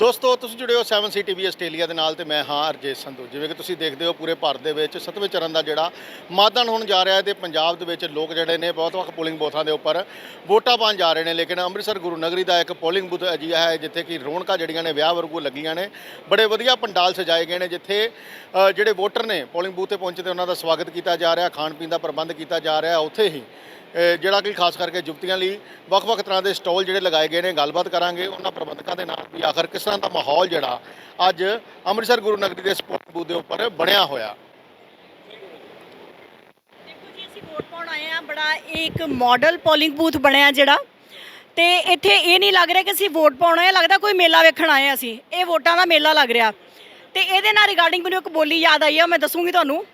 ਦੋਸਤੋ, ਤੁਸੀਂ ਜੁੜੇ ਹੋ 7 ਟੀਵੀ ਆਸਟ੍ਰੇਲੀਆ ਦੇ ਨਾਲ ਤੇ ਮੈਂ ਹਾਂ ਅਰਜੇਸ਼ ਸੰਧੂ। ਜਿਵੇਂ ਕਿ ਤੁਸੀਂ ਦੇਖਦੇ ਹੋ, ਪੂਰੇ ਭਾਰਤ ਦੇ ਵਿੱਚ ਸੱਤਵੇਂ ਚਰਨ ਦਾ ਜਿਹੜਾ ਮਾਧਨ ਹੋਣ ਜਾ ਰਿਹਾ ਹੈ ਤੇ ਪੰਜਾਬ ਦੇ ਵਿੱਚ ਲੋਕ ਜਿਹੜੇ ਨੇ ਬਹੁਤ ਵੱਖ ਪੋਲਿੰਗ ਬੂਥਾਂ ਦੇ ਉੱਪਰ ਵੋਟਾਂ ਪਾਉਣ ਜਾ ਰਹੇ ਨੇ। ਲੇਕਿਨ ਅੰਮ੍ਰਿਤਸਰ ਗੁਰੂ ਨਗਰੀ ਦਾ ਇੱਕ ਪੋਲਿੰਗ ਬੂਥ ਅਜਿਹਾ ਹੈ ਜਿੱਥੇ ਕਿ ਰੌਣਕਾਂ ਜਿਹੜੀਆਂ ਨੇ, ਵਿਆਹ ਵਰਗੂ ਲੱਗੀਆਂ ਨੇ, ਬੜੇ ਵਧੀਆ ਪੰਡਾਲ ਸਜਾਏ ਗਏ ਨੇ, ਜਿੱਥੇ ਜਿਹੜੇ ਵੋਟਰ ਨੇ ਪੋਲਿੰਗ ਬੂਥ ਤੇ ਪਹੁੰਚੇ ਤੇ ਉਹਨਾਂ ਦਾ ਸਵਾਗਤ ਕੀਤਾ ਜਾ ਰਿਹਾ ਖਾਣ ਪੀਣ ਦਾ ਪ੍ਰਬੰਧ ਕੀਤਾ ਜਾ ਰਿਹਾ, ਉੱਥੇ ਹੀ ਜਿਹੜਾ ਕਿ ਖਾਸ ਕਰਕੇ ਜੁਗਤੀਆਂ ਲਈ ਵੱਖ-ਵੱਖ ਤਰ੍ਹਾਂ ਦੇ ਸਟਾਲ ਜਿਹੜੇ ਲਗਾਏ ਗਏ ਨੇ, ਗੱਲਬਾਤ ਕਰਾਂਗੇ ਉਹਨਾਂ ਪ੍ਰਬੰਧਕਾਂ ਦੇ ਨਾਲ ਵੀ ਆਖਰ ਕਿਸ ਤਰ੍ਹਾਂ ਦਾ ਮਾਹੌਲ ਜਿਹੜਾ ਅੱਜ ਅੰਮ੍ਰਿਤਸਰ ਗੁਰੂ ਨਗਰੀ ਦੇ ਸਪੋਰਟ ਬੂਥ ਦੇ ਉੱਪਰ ਬਣਿਆ ਹੋਇਆ। ਦੇਖੋ ਜੀ, ਅਸੀਂ ਵੋਟ ਪਾਉਣ ਆਏ ਆ ਬੜਾ ਇਹ ਇੱਕ ਮਾਡਲ ਪੋਲਿੰਗ ਬੂਥ ਬਣਿਆ ਜਿਹੜਾ। ਤੇ ਇੱਥੇ ਇਹ ਨਹੀਂ ਲੱਗ ਰਿਹਾ ਕਿ ਅਸੀਂ ਵੋਟ ਪਾਉਣ ਆਏ, ਲੱਗਦਾ ਕੋਈ ਮੇਲਾ ਵੇਖਣ ਆਏ ਹਾਂ ਅਸੀਂ। ਇਹ ਵੋਟਾਂ ਦਾ ਮੇਲਾ ਲੱਗ ਰਿਹਾ। ਤੇ ਇਹਦੇ ਨਾਲ ਰਿਗਾਰਡਿੰਗ ਮੈਨੂੰ ਇੱਕ ਬੋਲੀ ਯਾਦ ਆਈ ਆ, ਮੈਂ ਦੱਸੂਗੀ ਤੁਹਾਨੂੰ।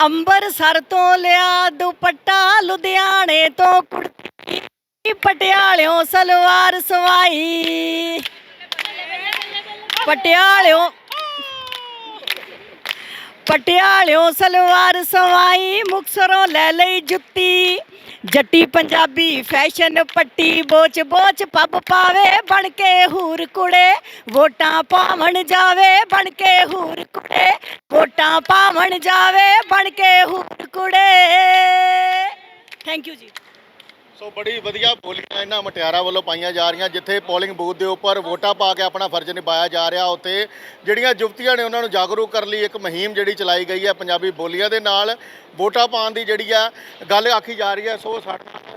ਅੰਬਰਸਰ ਤੋਂ ਲਿਆ ਦੁਪੱਟਾ, ਲੁਧਿਆਣੇ ਤੋਂ ਕੁੜਤੀ, ਪਟਿਆਲਿਓਂ ਸਲਵਾਰ ਸਵਾਈ। ਪਟਿਆਲਿਓਂ ਪਟਿਆਲਿਓਂ ਸਲਵਾਰ ਸਵਾਈ, ਮੁਕਸਰੋਂ ਲੈ ਲਈ ਜੁੱਤੀ। ਜੱਟੀ ਪੰਜਾਬੀ ਫੈਸ਼ਨ ਪੱਟੀ ਬੋਚ ਬੋਚ ਪੱਬ ਪਾਵੇ, ਬਣ ਕੇ ਹੂਰ ਕੁੜੇ, ਵੋਟਾਂ ਪਾਵਣ ਜਾਵੇ, ਬਣ ਕੇ ਹੂਰ ਕੁੜੇ, ਵੋਟਾਂ ਪਾਵਣ ਜਾਵੇ, ਬਣ ਕੇ ਹੂਰ ਕੁੜੇ। ਥੈਂਕ ਯੂ ਜੀ। ਸੋ ਬੜੀ ਵਧੀਆ ਬੋਲੀਆਂ ਇਹਨਾਂ ਮਟਿਆਰਾਂ ਵੱਲੋਂ ਪਾਈਆਂ ਜਾ ਰਹੀਆਂ ਜਿੱਥੇ ਪੋਲਿੰਗ ਬੂਥ ਦੇ ਉੱਪਰ ਵੋਟਾਂ ਪਾ ਕੇ ਆਪਣਾ ਫਰਜ਼ ਨਿਭਾਇਆ ਜਾ ਰਿਹਾ ਉੱਥੇ ਜਿਹੜੀਆਂ ਜੁਗਤੀਆਂ ਨੇ ਉਹਨਾਂ ਨੂੰ ਜਾਗਰੂਕ ਕਰਨ ਲਈ ਇੱਕ ਮੁਹਿੰਮ ਜਿਹੜੀ ਚਲਾਈ ਗਈ ਹੈ ਪੰਜਾਬੀ ਬੋਲੀਆਂ ਦੇ ਨਾਲ ਵੋਟਾਂ ਪਾਉਣ ਦੀ ਜਿਹੜੀ ਆ ਗੱਲ ਆਖੀ ਜਾ ਰਹੀ ਹੈ ਸੋ ਸਾਡੇ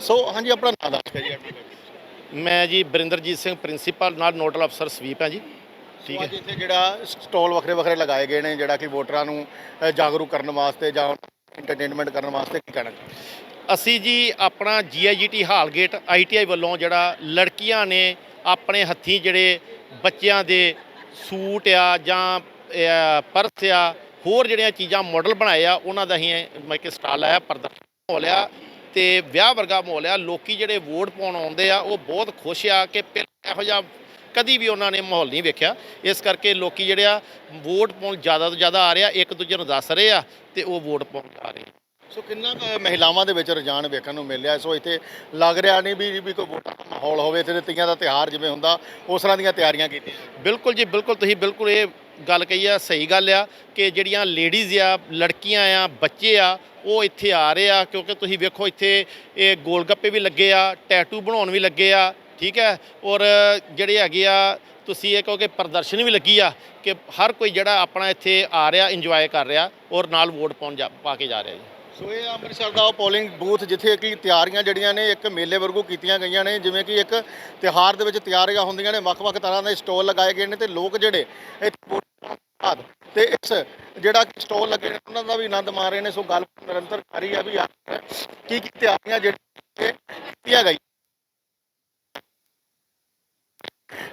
ਸੋ ਹਾਂਜੀ ਆਪਣਾ ਨਾਮ ਦੱਸ ਕੇ ਜੀ ਮੈਂ ਜੀ ਬਰਿੰਦਰਜੀਤ ਸਿੰਘ ਪ੍ਰਿੰਸੀਪਲ ਨਾਲ ਨੋਡਲ ਅਫਸਰ ਸਵੀਪ ਹਾਂ ਜੀ। ਠੀਕ ਹੈ। ਇੱਥੇ ਜਿਹੜਾ ਸਟਾਲ ਵੱਖਰੇ ਵੱਖਰੇ ਲਗਾਏ ਗਏ ਨੇ ਜਿਹੜਾ ਕਿ ਵੋਟਰਾਂ ਨੂੰ ਜਾਗਰੂਕ ਕਰਨ ਵਾਸਤੇ ਜਾਂ ਐਂਟਰਟੇਨਮੈਂਟ ਕਰਨ ਵਾਸਤੇ ਕੀ ਕਹਿਣਾ ਅਸੀਂ ਜੀ ਆਪਣਾ ਜੀਆਈਜੀਟੀ ਹਾਲਗੇਟ ਆਈਟੀਆਈ ਵੱਲੋਂ ਜਿਹੜਾ ਲੜਕੀਆਂ ਨੇ ਆਪਣੇ ਹੱਥੀਂ ਜਿਹੜੇ ਬੱਚਿਆਂ ਦੇ ਸੂਟ ਆ ਜਾਂ ਪਰਸ ਆ, ਹੋਰ ਜਿਹੜੀਆਂ ਚੀਜ਼ਾਂ ਮਾਡਲ ਬਣਾਏ ਆ, ਉਹਨਾਂ ਦਾ ਹੀ ਮੈਂ ਕਿ ਸਟਾਲ ਆਇਆ ਪ੍ਰਦਰਸ਼ਨ ਮਾਹੌਲ ਆ ਤੇ ਵਿਆਹ ਵਰਗਾ ਮਾਹੌਲ ਆ। ਲੋਕੀ ਜਿਹੜੇ ਵੋਟ ਪਾਉਣ ਆਉਂਦੇ ਆ, ਉਹ ਬਹੁਤ ਖੁਸ਼ ਆ ਕਿ ਪਹਿਲਾਂ ਇਹੋ ਜਿਹਾ ਕਦੀ ਵੀ ਉਹਨਾਂ ਨੇ ਮਾਹੌਲ ਨਹੀਂ ਵੇਖਿਆ। ਇਸ ਕਰਕੇ ਲੋਕੀ ਜਿਹੜੇ ਆ, ਵੋਟ ਪਾਉਣ ਜ਼ਿਆਦਾ ਤੋਂ ਜ਼ਿਆਦਾ ਆ ਰਿਹਾ ਇੱਕ ਦੂਜੇ ਨੂੰ ਦੱਸ ਰਹੇ ਆ ਤੇ ਉਹ ਵੋਟ ਪਾਉਣ ਜਾ ਰਹੇ ਸੋ ਕਿੰਨਾ ਕੁ ਮਹਿਲਾਵਾਂ ਦੇ ਵਿੱਚ ਰੁਝਾਨ ਵੇਖਣ ਨੂੰ ਮਿਲਿਆ। ਸੋ ਇੱਥੇ ਲੱਗ ਰਿਹਾ ਨਹੀਂ ਵੀ ਵੀ ਕੋਈ ਵੋਟਾਂ ਦਾ ਮਾਹੌਲ ਹੋਵੇ। ਤੇ ਤੀਆਂ ਦਾ ਤਿਹਾਰ ਜਿਵੇਂ ਹੁੰਦਾ, ਉਸ ਤਰ੍ਹਾਂ ਦੀਆਂ ਤਿਆਰੀਆਂ ਕੀਤੀਆਂ ਬਿਲਕੁਲ ਜੀ, ਬਿਲਕੁਲ ਤੁਸੀਂ ਬਿਲਕੁਲ ਇਹ ਗੱਲ ਕਹੀ ਆ, ਸਹੀ ਗੱਲ ਆ ਕਿ ਜਿਹੜੀਆਂ ਲੇਡੀਜ਼ ਆ, ਲੜਕੀਆਂ ਆ, ਬੱਚੇ ਆ, ਉਹ ਇੱਥੇ ਆ ਰਹੇ ਆ। ਕਿਉਂਕਿ ਤੁਸੀਂ ਵੇਖੋ, ਇੱਥੇ ਇਹ ਗੋਲ ਗੱਪੇ ਵੀ ਲੱਗੇ ਆ ਟੈਟੂ ਬਣਾਉਣ ਵੀ ਲੱਗੇ ਆ, ਠੀਕ ਹੈ? ਔਰ ਜਿਹੜੇ ਹੈਗੇ ਆ, ਤੁਸੀਂ ਇਹ ਕਹੋ ਕਿ ਪ੍ਰਦਰਸ਼ਨ ਵੀ ਲੱਗੀ ਆ ਕਿ ਹਰ ਕੋਈ ਜਿਹੜਾ ਆਪਣਾ ਇੱਥੇ ਆ ਰਿਹਾ ਇੰਜੋਏ ਕਰ ਰਿਹਾ ਔਰ ਨਾਲ ਵੋਟ ਪਾਉਣ ਜਾ, ਪਾ ਕੇ ਜਾ ਰਿਹਾ ਜੀ। ਸੋ ਇਹ ਅੰਮ੍ਰਿਤਸਰ ਦਾ ਉਹ ਪੋਲਿੰਗ ਬੂਥ ਜਿੱਥੇ ਕਿ ਤਿਆਰੀਆਂ ਜਿਹੜੀਆਂ ਨੇ, ਇੱਕ ਮੇਲੇ ਵਾਂਗੂ ਕੀਤੀਆਂ ਗਈਆਂ ਨੇ, ਜਿਵੇਂ ਕਿ ਇੱਕ ਤਿਹਾਰ ਦੇ ਵਿੱਚ ਤਿਆਰੀਆਂ ਹੁੰਦੀਆਂ ਨੇ, ਵੱਖ-ਵੱਖ ਤਰ੍ਹਾਂ ਦੇ ਸਟਾਲ ਲਗਾਏ ਗਏ ਨੇ ਤੇ ਲੋਕ ਜਿਹੜੇ ਇੱਥੇ ਬਾਅਦ ਤੇ ਇਸ ਜਿਹੜਾ ਕਿ ਸਟਾਲ ਲੱਗੇ ਨੇ, ਉਹਨਾਂ ਦਾ ਵੀ ਆਨੰਦ ਮਾਣ ਰਹੇ ਨੇ। ਸੋ ਗੱਲ ਨਿਰੰਤਰ ਜਾਰੀ ਆ ਵੀ ਆਖਰ ਕੀ ਕੀ ਤਿਆਰੀਆਂ ਜਿਹੜੀਆਂ ਕੀਤੀਆਂ ਗਈਆਂ।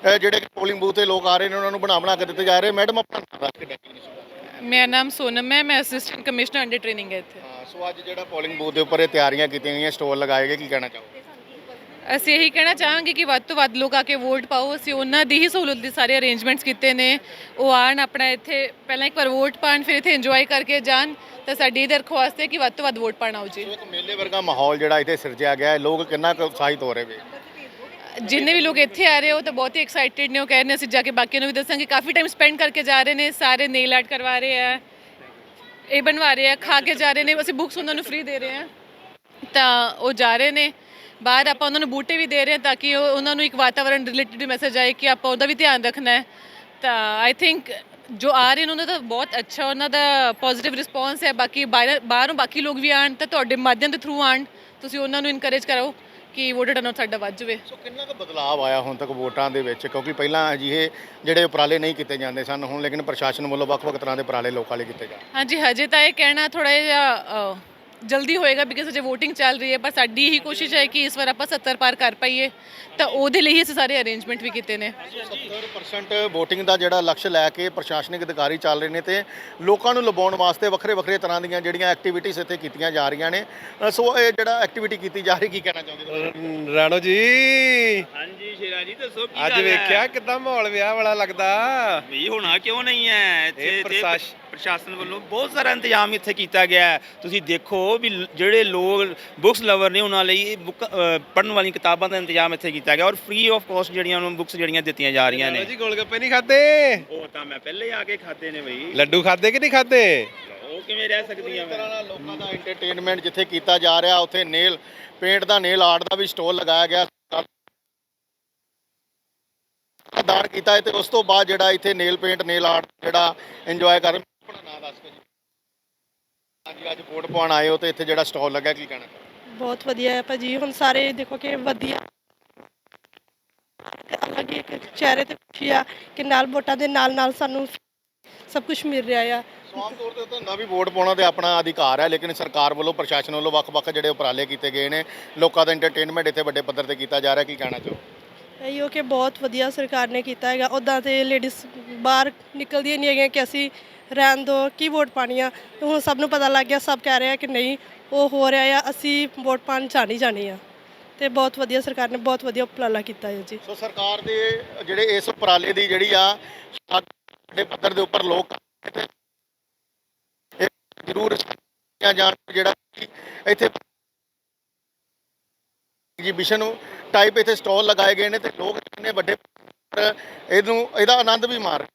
ਇਹ ਜਿਹੜੇ ਪੋਲਿੰਗ ਬੂਥ ਤੇ ਲੋਕ ਆ ਰਹੇ ਨੇ, ਉਹਨਾਂ ਨੂੰ ਬਣਾ ਬਣਾ ਕੇ ਦਿੱਤੇ ਜਾ ਰਹੇ ਮੈਡਮ, ਆਪਣਾ ਨਾਮ ਦੱਸ ਕੇ ਡੈਕੋਰੇਸ਼ਨ ਮੇਰਾ ਨਾਮ ਸੋਨਮ ਹੈ ਮੈਂ ਅਸਿਸਟੈਂਟ ਕਮਿਸ਼ਨਰ ਅੰਡਰ ਟ੍ਰੇਨਿੰਗ ਹੈ ਇੱਥੇ। ਹਾਂ ਸੋ ਅੱਜ ਜਿਹੜਾ ਪੋਲਿੰਗ ਬੂਥ ਦੇ ਉੱਪਰ ਇਹ ਤਿਆਰੀਆਂ ਕੀਤੀਆਂ ਗਈਆਂ ਸਟਾਲ ਲਗਾਏ ਗਏ ਕੀ ਕਹਿਣਾ ਚਾਹੋਗੇ? ਅਸੀਂ ਇਹੀ ਕਹਿਣਾ ਚਾਹਾਂਗੇ ਕਿ ਵੱਧ ਤੋਂ ਵੱਧ ਲੋਕ ਆ ਕੇ ਵੋਟ ਪਾਓ। ਅਸੀਂ ਉਹਨਾਂ ਦੀ ਹੀ ਸਹੂਲਤ ਦੇ ਸਾਰੇ ਅਰੇਂਜਮੈਂਟਸ ਕੀਤੇ ਨੇ। ਉਹ ਆਣ ਆਪਣਾ ਇੱਥੇ ਪਹਿਲਾਂ ਇੱਕ ਵਾਰ ਵੋਟ ਪਾਣ ਫਿਰ ਇੱਥੇ ਇੰਜੋਏ ਕਰਕੇ ਜਾਣ। ਤਾਂ ਸਾਡੀ ਇਹ ਦਰਖਾਸਤ ਹੈ ਕਿ ਵੱਧ ਤੋਂ ਵੱਧ ਵੋਟ ਪਾਣਾ ਹੋ ਜੀ। ਸੋ ਇੱਕ ਮੇਲੇ ਵਰਗਾ ਮਾਹੌਲ ਜਿਹੜਾ ਇੱਥੇ ਸਿਰਜਿਆ ਗਿਆ ਹੈ। ਲੋਕ ਕਿੰਨਾ ਕੁ ਉਤਸ਼ਾਹਿਤ ਹੋ ਰਹੇ ਵੇ? ਜਿੰਨੇ ਵੀ ਲੋਕ ਇੱਥੇ ਆ ਰਹੇ ਹੋ ਤਾਂ ਬਹੁਤ ਹੀ ਐਕਸਾਈਟਿਡ ਨੇ, ਉਹ ਕਹਿ ਰਹੇ ਨੇ, ਅਸੀਂ ਜਾ ਕੇ ਬਾਕੀਆਂ ਨੂੰ ਵੀ ਦੱਸਾਂਗੇ, ਕਾਫੀ ਟਾਈਮ ਸਪੈਂਡ ਕਰਕੇ ਜਾ ਰਹੇ ਨੇ, ਸਾਰੇ ਨੇਲ ਆਰਟ ਕਰਵਾ ਰਹੇ ਆ, ਇਹ ਬਣਵਾ ਰਹੇ ਆ, ਖਾ ਕੇ ਜਾ ਰਹੇ ਨੇ, ਅਸੀਂ ਬੁੱਕਸ ਉਹਨਾਂ ਨੂੰ ਫ੍ਰੀ ਦੇ ਰਹੇ ਆ। ਤਾਂ ਉਹ ਜਾ ਰਹੇ ਨੇ, ਬਾਹਰ ਆਪਾਂ ਉਹਨਾਂ ਨੂੰ ਬੂਟੇ ਵੀ ਦੇ ਰਹੇ ਹਾਂ ਤਾਂ ਕਿ ਉਹਨਾਂ ਨੂੰ ਇੱਕ ਵਾਤਾਵਰਣ ਰਿਲੇਟਡ ਮੈਸੇਜ ਆਏ ਕਿ ਆਪਾਂ ਉਹਦਾ ਵੀ ਧਿਆਨ ਰੱਖਣਾ ਹੈ। ਤਾਂ ਆਈ ਥਿੰਕ ਜੋ ਆ ਰਹੇ ਨੇ, ਉਹਨਾਂ ਦਾ ਬਹੁਤ ਅੱਛਾ, ਉਹਨਾਂ ਦਾ ਪੋਜ਼ਿਟਿਵ ਰਿਸਪੌਂਸ ਹੈ, ਬਾਕੀ ਬਾਹਰ- ਬਾਹਰੋਂ ਬਾਕੀ ਲੋਕ ਵੀ ਆਣ ਤਾਂ ਤੁਹਾਡੇ ਮਾਧਿਅਮ ਦੇ ਥਰੂ ਆਣ ਤੁਸੀਂ ਉਹਨਾਂ ਨੂੰ ਇਨਕਰੇਜ ਕਰੋ ਕਿ ਵੋਟਰ ਟਰਨਆਊਟ ਸਾਡਾ ਵੱਧ ਜਾਵੇ। ਸੋ ਕਿੰਨਾ ਕੁ ਬਦਲਾਅ ਆਇਆ ਹੁਣ ਤੱਕ ਵੋਟਾਂ ਦੇ ਵਿੱਚ? ਕਿਉਂਕਿ ਪਹਿਲਾਂ ਅਜਿਹੇ ਜਿਹੜੇ ਉਪਰਾਲੇ ਨਹੀਂ ਕੀਤੇ ਜਾਂਦੇ ਸਨ ਹੁਣ ਲੇਕਿਨ ਪ੍ਰਸ਼ਾਸਨ ਵੱਲੋਂ ਵੱਖ-ਵੱਖ ਤਰ੍ਹਾਂ ਦੇ ਉਪਰਾਲੇ ਲੋਕਾਂ ਲਈ ਕੀਤੇ ਜਾ ਹਾਂਜੀ ਹਜੇ ਤਾਂ ਇਹ ਕਹਿਣਾ ਥੋੜਾ ਜਿਹਾ ਅ, ਜਲਦੀ ਹੋਏਗਾ ਬਿਕਾਜ਼ ਅਜੇ VOTING ਚੱਲ ਰਹੀ ਹੈ ਪਰ ਸਾਡੀ ਇਹੀ ਕੋਸ਼ਿਸ਼ ਹੈ ਕਿ ਇਸ ਵਾਰ ਆਪਾਂ 70 ਪਾਰ ਕਰ ਪਾਈਏ ਤਾਂ ਉਹਦੇ ਲਈ ਹੀ ਅਸੀਂ ਸਾਰੇ ਅਰੇਂਜਮੈਂਟ ਵੀ ਕੀਤੇ ਨੇ। 70% VOTING ਦਾ ਜਿਹੜਾ ਲਕਸ਼ ਲੈ ਕੇ ਪ੍ਰਸ਼ਾਸਨਿਕ ਅਧਿਕਾਰੀ ਚੱਲ ਰਹੇ ਨੇ ਤੇ ਲੋਕਾਂ ਨੂੰ ਲੁਭਾਉਣ ਵਾਸਤੇ ਵੱਖਰੇ-ਵੱਖਰੇ ਤਰ੍ਹਾਂ ਦੀਆਂ ਜਿਹੜੀਆਂ ਐਕਟੀਵਿਟੀਜ਼ ਇੱਥੇ ਕੀਤੀਆਂ ਜਾ ਰਹੀਆਂ ਨੇ। ਅ, ਸੋ ਇਹ ਜਿਹੜਾ ਐਕਟੀਵਿਟੀ ਕੀਤੀ ਜਾ ਰਹੀ ਕੀ ਕਹਿਣਾ ਅਮ, ਰਾਣੋ ਜੀ। ਹਾਂਜੀ ਸ਼ੇਰਾ ਜੀ ਦੱਸੋ ਕੀ ਅੱਜ ਗੱਲ ਹੈ? ਵੇਖਿਆ ਕਿਦਾਂ ਮਾਹੌਲ ਵਿਆਹ ਵਾਲਾ ਲੱਗਦਾ। ਵੀ ਹੋਣਾ ਕਿਉਂ ਨਹੀਂ ਹੈ? ਇਹ ਇੱਥੇ ਤੇ ਪ੍ਰਸ਼ਾਸਨ ਵੱਲੋਂ ਬਹੁਤ ਸਾਰਾ ਇੰਤਜ਼ਾਮ ਇੱਥੇ ਕੀਤਾ ਗਿਆ ਹੈ। ਤੁਸੀਂ ਦੇਖੋ ਵੀ ਜਿਹੜੇ ਲੋਕ ਬੁੱਕਸ ਲਵਰ ਨੇ ਉਹਨਾਂ ਲਈ ਬੁੱਕ ਪੜਨ ਵਾਲੀਆਂ ਕਿਤਾਬਾਂ ਦਾ ਇੰਤਜ਼ਾਮ ਇੱਥੇ ਕੀਤਾ ਗਿਆ ਔਰ ਫ੍ਰੀ ਆਫ ਕਾਸਟ ਜਿਹੜੀਆਂ ਉਹਨਾਂ ਨੂੰ ਬੁੱਕਸ ਜਿਹੜੀਆਂ ਦਿੱਤੀਆਂ ਜਾ ਰਹੀਆਂ ਨੇ। ਜੀ ਗੋਲਗੱਪੇ ਨਹੀਂ ਖਾਦੇ ਉਹ ਤਾਂ ਮੈਂ ਪਹਿਲੇ ਆ ਕੇ ਖਾਦੇ ਨੇ ਬਈ। ਲੱਡੂ ਖਾਦੇ ਕਿ ਨਹੀਂ ਖਾਦੇ ਉਹ ਕਿਵੇਂ ਰਹਿ ਸਕਦੀਆਂ ਤਰ੍ਹਾਂ ਨਾਲ ਲੋਕਾਂ ਦਾ ਐਂਟਰਟੇਨਮੈਂਟ ਜਿੱਥੇ ਕੀਤਾ ਜਾ ਰਿਹਾ ਉੱਥੇ ਨੇਲ ਪੇਂਟ ਦਾ ਨੇਲ ਆਰਟ ਦਾ ਵੀ ਸਟੋਲ ਲਗਾਇਆ ਗਿਆ। ਦਾਨ ਕੀਤਾ ਹੈ ਤੇ ਉਸ ਤੋਂ ਬਾਅਦ ਜਿਹੜਾ ਇੱਥੇ ਨੇਲ ਪੇਂਟ ਨੇਲ ਆਰਟ ਜਿਹੜਾ ਇੰਜੋਏ ਕਰ ਆਪਣਾ ਨਾਮ ਦੱਸ ਕੇ ਜੀ ਹਾਂਜੀ ਅੱਜ ਵੋਟ ਪਾਉਣ ਆਏ ਹੋ ਤੇ ਇੱਥੇ ਜਿਹੜਾ ਸਟਾਲ ਲੱਗਾ ਕੀ ਕਹਿਣਾ? ਬਹੁਤ ਵਧੀਆ ਹੈ ਭਾਜੀ ਹੁਣ ਸਾਰੇ ਦੇਖੋ ਕਿ ਵਧੀਆ। ਅਲੱਗ ਹੀ ਇੱਕ ਚਿਹਰੇ ਤੇ ਖੁਸ਼ੀ ਆ ਕਿ ਨਾਲ ਵੋਟਾਂ ਦੇ ਨਾਲ ਨਾਲ ਸਾਨੂੰ ਸਭ ਕੁਝ ਮਿਲ ਰਿਹਾ ਆ। ਸੋ ਆਮ ਤੌਰ ਤੇ ਤਾਂ ਹੁੰਦਾ ਵੀ ਵੋਟ ਪਾਉਣਾ ਤੇ ਆਪਣਾ ਅਧਿਕਾਰ ਹੈ ਲੇਕਿਨ ਸਰਕਾਰ ਵੱਲੋਂ ਪ੍ਰਸ਼ਾਸਨ ਵੱਲੋਂ ਵੱਖ-ਵੱਖ ਜਿਹੜੇ ਉਪਰਾਲੇ ਕੀਤੇ ਗਏ ਨੇ ਲੋਕਾਂ ਦਾ ਐਂਟਰਟੇਨਮੈਂਟ ਇੱਥੇ ਵੱਡੇ ਪੱਧਰ ਤੇ ਕੀਤਾ ਜਾ ਰਿਹਾ ਕੀ ਕਹਿਣਾ ਚਾਹੋ? ਇਹੋ ਕਿ ਬਹੁਤ ਵਧੀਆ ਸਰਕਾਰ ਨੇ ਕੀਤਾ ਹੈਗਾ ਉਦਾਂ ਤੇ ਲੇਡੀਜ਼ ਬਾਹਰ ਨਿਕਲਦੀਆਂ ਨਹੀਂ ਹੈਗੀਆਂ ਕਿ ਅਸੀਂ ਰਹਿਣ ਦੋ, ਕੀ ਵੋਟ ਪਾਣੀ ਆ? ਤੇ ਹੁਣ ਸਭ ਨੂੰ ਪਤਾ ਲੱਗ ਗਿਆ, ਸਭ ਕਹਿ ਰਹੇ ਆ ਕਿ ਨਹੀਂ, ਉਹ ਹੋ ਰਿਹਾ ਆ, ਅਸੀਂ ਵੋਟ ਪਾਣ ਜਾਣੀ ਜਾਣੀ ਆ। ਤੇ ਬਹੁਤ ਵਧੀਆ ਸਰਕਾਰ ਨੇ ਬਹੁਤ ਵਧੀਆ ਉਪਰਾਲਾ ਕੀਤਾ ਹੈ ਜੀ। ਸੋ ਸਰਕਾਰ ਦੇ ਜਿਹੜੇ ਇਸ ਉਪਰਾਲੇ ਦੀ ਜਿਹੜੀ ਆ ਵੱਡੇ ਪੱਧਰ ਦੇ ਉੱਪਰ ਲੋਕ ਜ਼ਰੂਰ ਜਾਣ, ਜਿਹੜਾ ਇੱਥੇ ਐਗਜੀਬਿਸ਼ਨ ਟਾਈਪ ਇੱਥੇ ਸਟਾਲ ਲਗਾਏ ਗਏ ਨੇ ਤੇ ਲੋਕ ਕਿੰਨੇ ਵੱਡੇ ਇਹਨੂੰ, ਇਹਦਾ ਆਨੰਦ ਵੀ ਮਾਰ ਰਹੇ।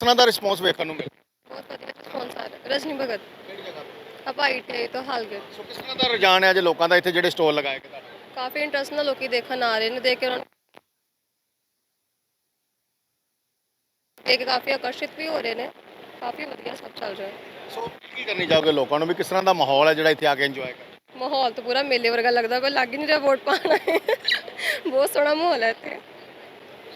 ਤਰ੍ਹਾਂ ਦਾ ਰਿਸਪੌਂਸ ਵੇਖਣ ਨੂੰ ਮਿਲ ਬਹੁਤ ਵਧੀਆ ਰਿਸਪੌਂਸ ਆ ਰਿਹਾ ਰਜਨੀ ਭਗਤ। ਕਿਹੜੀ ਜਗ੍ਹਾ ਤੇ? ਆਈਟੀਆਈ ਤੋਂ ਹਾਲਗੇਟ ਸੋ ਕਿਸ ਤਰ੍ਹਾਂ ਦਾ ਰੁਝਾਨ ਹੈ ਜੇ ਲੋਕਾਂ ਦਾ ਇੱਥੇ ਜਿਹੜੇ ਸਟਾਲ ਲਗਾਏ ਗਏ ਤੁਹਾਡੇ? ਕਾਫੀ ਇੰਟਰਸਟ ਨਾਲ ਲੋਕੀ ਦੇਖਣ ਆ ਰਹੇ ਨੇ ਦੇਖ ਕੇ ਉਹਨਾਂ ਨੂੰ ਦੇਖ ਕੇ ਕਾਫੀ ਆਕਰਸ਼ਿਤ ਵੀ ਹੋ ਰਹੇ ਨੇ। ਕਾਫੀ ਵਧੀਆ ਸਭ ਚੱਲ ਰਿਹਾ ਹੈ। ਸੋ ਕੀ ਕਰਨੀ ਚਾਹੋਗੇ ਲੋਕਾਂ ਨੂੰ ਵੀ ਕਿਸ ਤਰ੍ਹਾਂ ਦਾ ਮਾਹੌਲ ਹੈ ਜਿਹੜਾ ਇੱਥੇ ਆ ਕੇ ਇੰਜੋਏ ਕਰ ਮਾਹੌਲ ਤਾਂ ਪੂਰਾ ਮੇਲੇ ਵਰਗਾ ਲੱਗਦਾ ਕੋਈ ਲੱਗ ਹੀ ਨਹੀਂ ਰਿਹਾ ਵੋਟ ਪਾਉਣ। ਬਹੁਤ ਸੋਹਣਾ ਮਾਹੌਲ ਹੈ ਇੱਥੇ।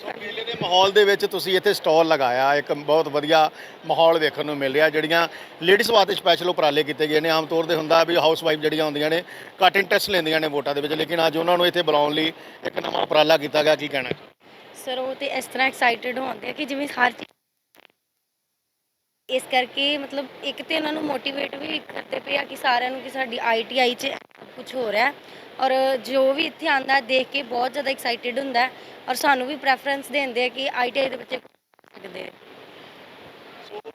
ਮੇਲੇ ਦੇ ਮਾਹੌਲ ਦੇ ਵਿੱਚ ਤੁਸੀਂ ਇੱਥੇ ਸਟਾਲ ਲਗਾਇਆ, ਇੱਕ ਬਹੁਤ ਵਧੀਆ ਮਾਹੌਲ ਵੇਖਣ ਨੂੰ ਮਿਲ ਰਿਹਾ, ਜਿਹੜੀਆਂ ਲੇਡੀਜ਼ ਵਾਸਤੇ ਸਪੈਸ਼ਲ ਉਪਰਾਲੇ ਕੀਤੇ ਗਏ ਨੇ। ਆਮ ਤੌਰ ਤੇ ਹੁੰਦਾ ਵੀ ਹਾਊਸ ਵਾਈਫ ਜਿਹੜੀਆਂ ਹੁੰਦੀਆਂ ਨੇ, ਘੱਟ ਇੰਟਰਸਟ ਲੈਂਦੀਆਂ ਨੇ ਵੋਟਾਂ ਦੇ ਵਿੱਚ, ਲੇਕਿਨ ਅੱਜ ਉਹਨਾਂ ਨੂੰ ਇੱਥੇ ਬੁਲਾਉਣ ਲਈ ਇੱਕ ਨਵਾਂ ਉਪਰਾਲਾ ਕੀਤਾ ਗਿਆ। ਕੀ ਕਹਿਣਾ ਸਰ ਉਹ ਤੇ ਇਸ ਤਰ੍ਹਾਂ ਐਕਸਾਈਟਿਡ ਹੁੰਦੇ ਆ ਕਿ ਜਿਵੇਂ ਹਰ ਇਸ ਕਰਕੇ ਮਤਲਬ ਇੱਕ ਤੇ ਉਹਨਾਂ ਨੂੰ ਮੋਟੀਵੇਟ ਵੀ ਕਰਦੇ ਪਏ ਆ ਕਿ ਸਾਰਿਆਂ ਨੂੰ ਕਿ ਸਾਡੀ ਆਈਟੀਆਈ 'ਚ ਕੁਝ ਹੋ ਰਿਹਾ ਹੈ। ਔਰ ਜੋ ਵੀ ਇੱਥੇ ਆਂਦਾ ਦੇਖ ਕੇ ਬਹੁਤ ਜ਼ਿਆਦਾ ਐਕਸਾਈਟਿਡ ਹੁੰਦਾ ਔਰ ਸਾਨੂੰ ਵੀ ਪ੍ਰੈਫਰੈਂਸ ਦਿੰਦੇ ਆ ਕਿ ਆਈਟੀਆਈ ਦੇ ਬੱਚੇ ਸਕਦੇ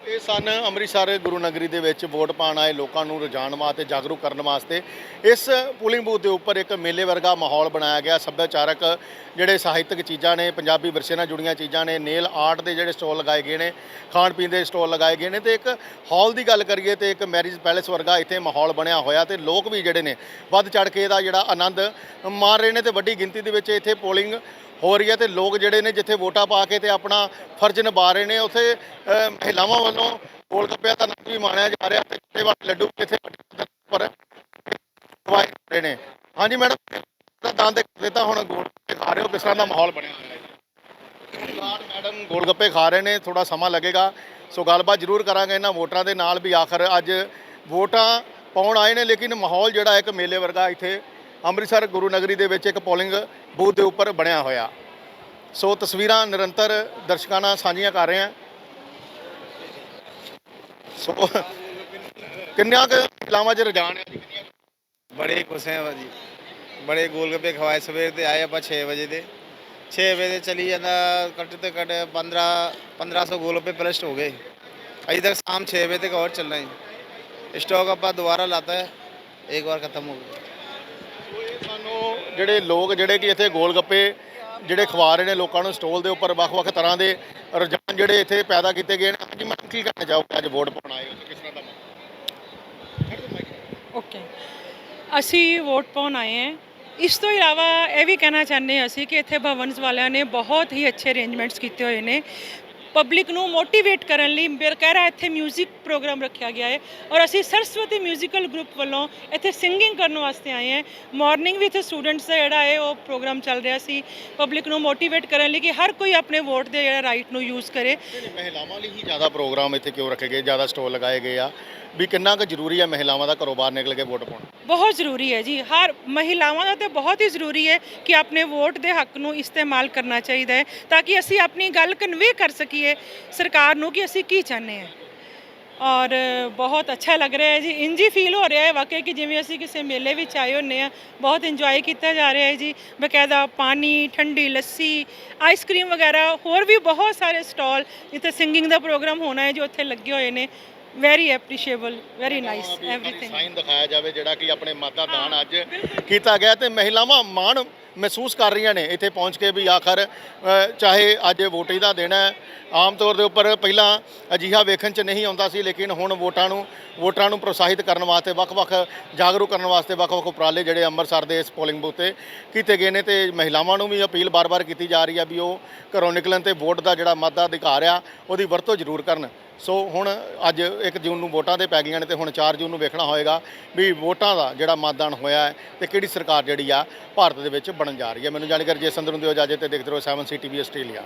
ਇਹ ਸਨ ਅੰਮ੍ਰਿਤਸਰ ਗੁਰੂ ਨਗਰੀ ਦੇ ਵਿੱਚ ਵੋਟ ਪਾਉਣ ਆਏ ਲੋਕਾਂ ਨੂੰ ਰੁਝਾਨ ਵਾਸਤੇ, ਜਾਗਰੂਕ ਕਰਨ ਵਾਸਤੇ। ਇਸ ਪੋਲਿੰਗ ਬੂਥ ਦੇ ਉੱਪਰ ਇੱਕ ਮੇਲੇ ਵਰਗਾ ਮਾਹੌਲ ਬਣਾਇਆ ਗਿਆ। ਸੱਭਿਆਚਾਰਕ ਜਿਹੜੇ ਸਾਹਿਤਕ ਚੀਜ਼ਾਂ ਨੇ, ਪੰਜਾਬੀ ਵਿਰਸੇ ਨਾਲ ਜੁੜੀਆਂ ਚੀਜ਼ਾਂ ਨੇ ਨੇਲ ਆਰਟ ਦੇ ਜਿਹੜੇ ਸਟਾਲ ਲਗਾਏ ਗਏ ਨੇ, ਖਾਣ ਪੀਣ ਦੇ ਸਟਾਲ ਲਗਾਏ ਗਏ ਨੇ ਤੇ ਇੱਕ ਹਾਲ ਦੀ ਗੱਲ ਕਰੀਏ ਤੇ ਇੱਕ ਮੈਰਿਜ ਪੈਲੇਸ ਵਰਗਾ ਇੱਥੇ ਮਾਹੌਲ ਬਣਿਆ ਹੋਇਆ ਤੇ ਲੋਕ ਵੀ ਜਿਹੜੇ ਨੇ ਵੱਧ ਚੜ ਕੇ ਇਹਦਾ ਜਿਹੜਾ ਆਨੰਦ ਮਾਣ ਰਹੇ ਨੇ ਤੇ ਵੱਡੀ ਗਿਣਤੀ ਦੇ ਵਿੱਚ ਇੱਥੇ ਪੋਲਿੰਗ ਹੋ ਰਹੀ ਹੈ ਤੇ ਲੋਕ ਜਿਹੜੇ ਨੇ ਜਿੱਥੇ ਵੋਟਾਂ ਪਾ ਕੇ ਤੇ ਆਪਣਾ ਫਰਜ਼ ਨਿਭਾ ਰਹੇ ਨੇ, ਉੱਥੇ ਮਹਿਲਾਵਾਂ ਵੱਲੋਂ ਗੋਲ ਗੱਪਿਆਂ ਦਾ ਆਨੰਦ ਵੀ ਮਾਣਿਆ ਜਾ ਰਿਹਾ ਤੇ ਜਿਹੜੇ ਵਾਲੇ ਲੱਡੂ ਇੱਥੇ ਵੱਡੇ ਪਰ ਖਵਾਏ ਜਾ ਰਹੇ ਨੇ। ਹਾਂਜੀ ਮੈਡਮ ਦਾ ਦਾਨ ਦਿੱਤਾ ਹੁਣ ਗੋਲ ਗੱਪੇ ਖਾ ਰਹੇ ਹੋ, ਕਿਸ ਤਰ੍ਹਾਂ ਦਾ ਮਾਹੌਲ ਬਣਿਆ ਹੋਇਆ ਹੈ? ਲਾਡ ਮੈਡਮ, ਗੋਲ ਗੱਪੇ ਖਾ ਰਹੇ ਨੇ ਥੋੜਾ ਸਮਾਂ ਲੱਗੇਗਾ। ਸੋ ਗੱਲਬਾਤ ਜ਼ਰੂਰ ਕਰਾਂਗੇ ਇਹਨਾਂ ਵੋਟਰਾਂ ਦੇ ਨਾਲ ਵੀ ਆਖਰ, ਅੱਜ ਵੋਟਾਂ ਪਾਉਣ ਆਏ ਨੇ, ਲੇਕਿਨ ਮਾਹੌਲ ਜਿਹੜਾ ਇੱਕ ਮੇਲੇ ਵਰਗਾ ਇੱਥੇ ਅੰਮ੍ਰਿਤਸਰ ਗੁਰੂ ਨਗਰੀ ਦੇ ਵਿੱਚ ਇੱਕ ਪੋਲਿੰਗ ਬੂਥ ਦੇ ਉੱਪਰ ਬਣਿਆ ਹੋਇਆ ਸੋ ਤਸਵੀਰਾਂ ਨਿਰੰਤਰ ਦਰਸ਼ਕਾਂ ਨਾਲ ਸਾਂਝੀਆਂ ਕਰ ਰਹੇ ਹਾਂ ਸੋ ਕਿੰਨਾ ਕੁ ਇਲਾਵਾ ਚ ਰੁਝਾਨ ਹੈ ਜੀ ਕਿੰਨੀਆਂ ਕੁ ਬੜੇ ਖੁਸ਼ ਹਾਂ ਭਾਜੀ ਬੜੇ ਗੋਲਗੱਪੇ ਖਵਾਏ ਸਵੇਰ ਤੇ ਆਏ ਆਪਾਂ 6 ਵਜੇ ਦੇ 6 ਵਜੇ ਤੇ ਚਲੀ ਜਾਂਦਾ ਘੱਟ ਤੋਂ ਘੱਟ 15 1500 ਗੋਲਗੱਪੇ ਪਲਸਟ ਹੋ ਗਏ ਅਜੇ ਤੱਕ ਸ਼ਾਮ 6 ਵਜੇ तक और चलना है स्टॉक ਆਪਾਂ ਦੁਬਾਰਾ ਲਾਤਾ ਹੈ ਇੱਕ ਵਾਰ ਖਤਮ ਹੋ ਗਿਆ ਸੋ ਜਿਹੜੇ ਲੋਕ, ਜਿਹੜੇ ਕਿ ਇੱਥੇ ਗੋਲ ਗੱਪੇ ਜਿਹੜੇ ਖਵਾ ਰਹੇ ਨੇ ਲੋਕਾਂ ਨੂੰ ਸਟੋਲ ਦੇ ਉੱਪਰ ਵੱਖ-ਵੱਖ ਤਰ੍ਹਾਂ ਦੇ ਰੁਝਾਨ ਜਿਹੜੇ ਇੱਥੇ ਪੈਦਾ ਕੀਤੇ ਗਏ ਨੇ। ਹਾਂਜੀ ਮੈਂ ਕੀ ਕਹਿਣਾ ਚਾਹੋਗੇ? ਅੱਜ ਵੋਟ ਪਾਉਣ ਆਏ ਹੋ ਕਿਸ ਤਰ੍ਹਾਂ ਦਾ ਓਕੇ ਅਸੀਂ ਵੋਟ ਪਾਉਣ ਆਏ ਹਾਂ। ਇਸ ਤੋਂ ਇਲਾਵਾ ਇਹ ਵੀ ਕਹਿਣਾ ਚਾਹੁੰਦੇ ਹਾਂ ਅਸੀਂ ਕਿ ਇੱਥੇ ਭਵਨਸ ਵਾਲਿਆਂ ਨੇ ਬਹੁਤ ਹੀ ਅੱਛੇ ਅਰੇਂਜਮੈਂਟਸ ਕੀਤੇ ਹੋਏ ਨੇ। ਪਬਲਿਕ ਨੂੰ ਮੋਟੀਵੇਟ ਕਰਨ ਲਈ, ਮੇਰਾ ਇੱਥੇ 뮤직 ਪ੍ਰੋਗਰਾਮ ਰੱਖਿਆ ਗਿਆ ਹੈ ਔਰ ਅਸੀਂ ਸਰਸਵਤੀ 뮤지컬 ਗਰੁੱਪ ਵੱਲੋਂ ਇੱਥੇ ਸਿੰਗਿੰਗ ਕਰਨ ਵਾਸਤੇ ਆਏ ਹਾਂ ਮਾਰਨਿੰਗ ਵੀ ਇੱਥੇ ਸਟੂਡੈਂਟਸ ਦਾ ਜਿਹੜਾ ਹੈ ਉਹ ਪ੍ਰੋਗਰਾਮ ਚੱਲ ਰਿਹਾ ਸੀ ਪਬਲਿਕ ਨੂੰ ਮੋਟੀਵੇਟ ਕਰਨ ਲਈ ਕਿ ਹਰ ਕੋਈ ਆਪਣੇ ਵੋਟ ਦੇ ਜਿਹੜਾ ਰਾਈਟ ਨੂੰ ਯੂਜ਼ ਕਰੇ ਨਹੀਂ, ਮਹਿਲਾਵਾਂ ਲਈ ਹੀ ਜ਼ਿਆਦਾ ਪ੍ਰੋਗਰਾਮ ਇੱਥੇ ਕਿਉਂ ਰੱਖੇ ਗਏ ਜ਼ਿਆਦਾ ਸਟੋਲ ਲਗਾਏ ਗਏ ਆ ਵੀ ਕਿੰਨਾ ਕੁ ਜ਼ਰੂਰੀ ਹੈ ਮਹਿਲਾਵਾਂ ਦਾ ਘਰੋਂ ਬਾਹਰ ਨਿਕਲ ਕੇ ਵੋਟ ਪਾਉਣਾ ਬਹੁਤ ਜ਼ਰੂਰੀ ਹੈ ਜੀ ਹਰ ਮਹਿਲਾਵਾਂ ਦਾ ਤੇ ਬਹੁਤ ਹੀ ਜ਼ਰੂਰੀ ਹੈ ਕਿ ਆਪਣੇ ਵੋਟ ਦੇ ਹੱਕ ਨੂੰ ਇਸਤੇਮਾਲ ਕਰਨਾ ਚਾਹੀਦਾ ਹੈ ਤਾਂ ਕਿ ਅਸੀਂ ਆਪਣੀ ਗੱਲ ਕਨਵੇ ਕਰ ਸਕੀਏ ਸਰਕਾਰ ਨੂੰ ਕਿ ਅਸੀਂ ਕੀ ਚਾਹੁੰਦੇ ਹਾਂ ਔਰ ਬਹੁਤ ਅੱਛਾ ਲੱਗ ਰਿਹਾ ਹੈ ਜੀ। ਇੰਜ ਹੀ ਫੀਲ ਹੋ ਰਿਹਾ ਹੈ ਵਾਕਈ ਕਿ ਜਿਵੇਂ ਅਸੀਂ ਕਿਸੇ ਮੇਲੇ ਵਿੱਚ ਆਏ ਹੁੰਨੇ ਆ ਬਹੁਤ ਇੰਜੋਏ ਕੀਤਾ ਜਾ ਰਿਹਾ ਹੈ ਜੀ। ਬਕਾਇਦਾ ਪਾਣੀ ਠੰਡੀ ਲੱਸੀ ਆਈਸਕ੍ਰੀਮ ਵਗੈਰਾ ਹੋਰ ਵੀ ਬਹੁਤ ਸਾਰੇ ਸਟਾਲ ਜਿੱਥੇ ਸਿੰਗਿੰਗ ਦਾ ਪ੍ਰੋਗਰਾਮ ਹੋਣਾ ਹੈ ਜੋ ਉੱਥੇ ਲੱਗੇ ਹੋਏ ਨੇ। Very appreciable very nice everything sign ਦਿਖਾਇਆ ਜਾਵੇ ਜਿਹੜਾ ਕਿ ਆਪਣੇ ਮਾਤਾ ਦਾਨ ਅੱਜ ਕੀਤਾ ਗਿਆ ਤੇ ਮਹਿਲਾਵਾਂ ਮਾਣ ਮਹਿਸੂਸ ਕਰ ਰਹੀਆਂ ਨੇ ਇੱਥੇ ਪਹੁੰਚ ਕੇ ਵੀ ਆਖਰ ਚਾਹੇ ਅੱਜ ਵੋਟਿੰਗ ਦਾ ਦਿਨ ਹੈ, ਆਮ ਤੌਰ ਦੇ ਉੱਪਰ ਪਹਿਲਾਂ ਅਜਿਹਾ ਵੇਖਣ 'ਚ ਨਹੀਂ ਆਉਂਦਾ ਸੀ, ਲੇਕਿਨ ਹੁਣ ਵੋਟਾਂ ਨੂੰ ਵੋਟਰਾਂ ਨੂੰ ਪ੍ਰੋਤਸਾਹਿਤ ਕਰਨ ਵਾਸਤੇ, ਵੱਖ-ਵੱਖ ਜਾਗਰੂਕ ਕਰਨ ਵਾਸਤੇ, ਵੱਖ-ਵੱਖ ਉਪਰਾਲੇ ਜਿਹੜੇ ਅੰਮ੍ਰਿਤਸਰ ਦੇ ਇਸ ਪੋਲਿੰਗ ਬੂਥ ਤੇ ਕੀਤੇ ਗਏ ਨੇ ਤੇ ਮਹਿਲਾਵਾਂ ਨੂੰ ਵੀ ਅਪੀਲ ਬਾਰ-ਬਾਰ ਕੀਤੀ ਜਾ ਰਹੀ ਹੈ ਵੀ ਉਹ ਘਰੋਂ ਨਿਕਲਣ ਤੇ ਵੋਟ ਦਾ ਜਿਹੜਾ ਮਤ ਅਧਿਕਾਰ ਆ, ਉਹਦੀ ਵਰਤੋਂ ਜ਼ਰੂਰ ਕਰਨ। ਸੋ ਹੁਣ ਅੱਜ 1 ਜੂਨ ਨੂੰ ਵੋਟਾਂ ਤੇ ਪੈ ਗਈਆਂ ਨੇ ਤੇ ਹੁਣ 4 ਜੂਨ ਨੂੰ ਵੇਖਣਾ ਹੋਏਗਾ ਵੀ ਵੋਟਾਂ ਦਾ ਜਿਹੜਾ ਮਤਦਾਨ ਹੋਇਆ ਹੈ ਤੇ ਕਿਹੜੀ ਸਰਕਾਰ ਜਿਹੜੀ ਆ ਭਾਰਤ ਦੇ ਵਿੱਚ ਬਣਨ ਜਾ ਰਹੀ ਹੈ। ਮੈਨੂੰ ਜਾਣਕਾਰੀ ਜੇ ਸੰਦਰ ਨੂੰ ਦਿਓ ਇਜਾਜ਼ਤ ਤੇ ਦੇਖਦੇ ਰਹੋ 7 ਸੀ ਟੀਵੀ ਆਸਟ੍ਰੇਲੀਆ।